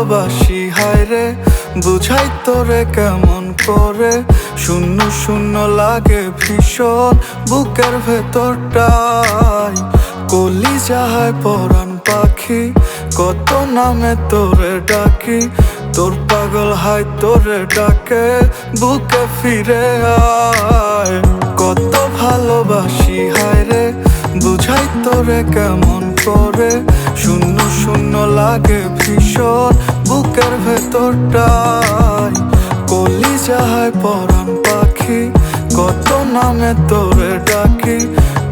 হায় রে। বুঝাই তোরে কেমন করে। শূন্য শূন্য লাগে ভীষণ বুকের ভেতরটাই। কলি যাহায় পরাণ পাখি, কত নামে তোরে ডাকি। তোর পাগল হায় তোরে ডাকে, বুকে ফিরে আয়। কত ভালোবাসি, হায় রে। বুঝাই তোরে কেমন করে। শূন্য শূন্য লাগে ভীষণ বুকের ভেতরটাই কলি যাহায় পরাণ পাখি। কত নামে তোরে ডাকি,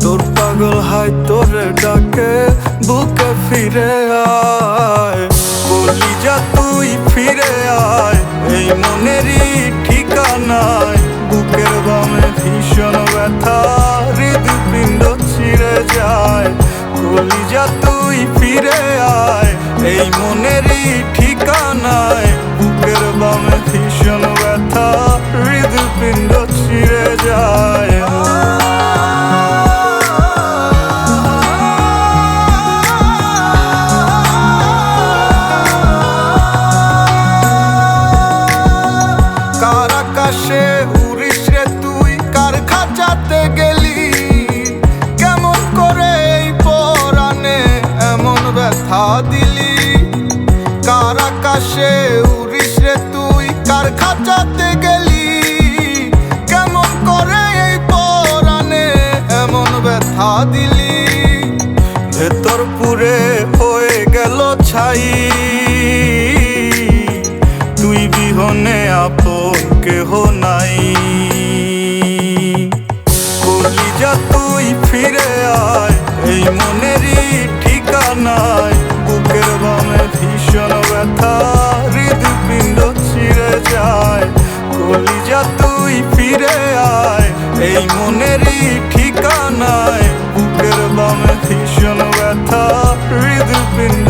তোর পাগল হায় তোরে ডাকে, বুকে ফিরে আয়। যা তুই ফিরে আয়, এই মনেরই ঠিকানায়। বুকের বামে ভীষণ ব্যথা, হৃদপিণ্ড ছিঁড়ে যায়। বলি যা তুই ফিরে আয়, এই মনেরই ঠিকানায় আকাশে উড়িস রে তুই, কার খাঁচাতে গেলি? কেমন করে পরাণে এমন ব্যথা দিলি? কার আকাশে উড়িস রে তুই, কার খাঁচাতে গেলি? কেমন করে এই পরাণে এমন ব্যথা দিলি? ভেতর পুরে হয়ে গেল ছাই। আয় এই মনেরই ঠিকানায় বুকের বামে ভীষণ ব্যথা, হৃদপিণ্ড ছিঁড়ে যায়। কলিজা তুই ফিরে আয়। এই মনেরই ঠিকানায় বুকের বামে ভীষণ ব্যথা, হৃদপিণ্ড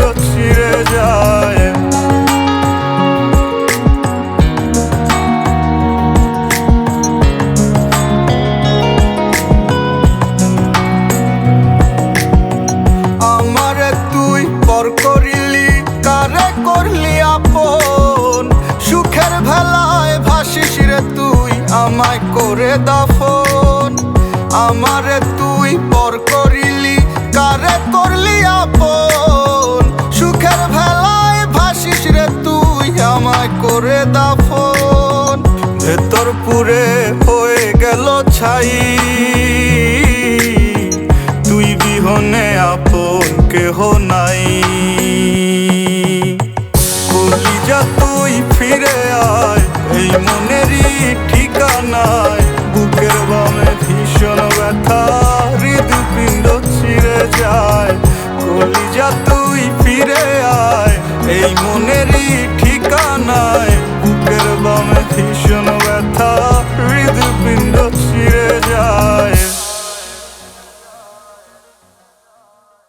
আমায় করে দাফন আমারে তুই পর করিলি, কারে করলি আপন? সুখের ভেলায় ভাসিস রে তুই, আমায় করে দাফন ভেতর পুরে হয়ে গেল ছাই। তুই বিহনে আপন, কেহ নাই। কলিজা তুই ফিরে আয়, এই মনেরই কলিজা তুই ফিরে আয়। এই মনেরই ঠিকানায় বুকের বামে ভীষণ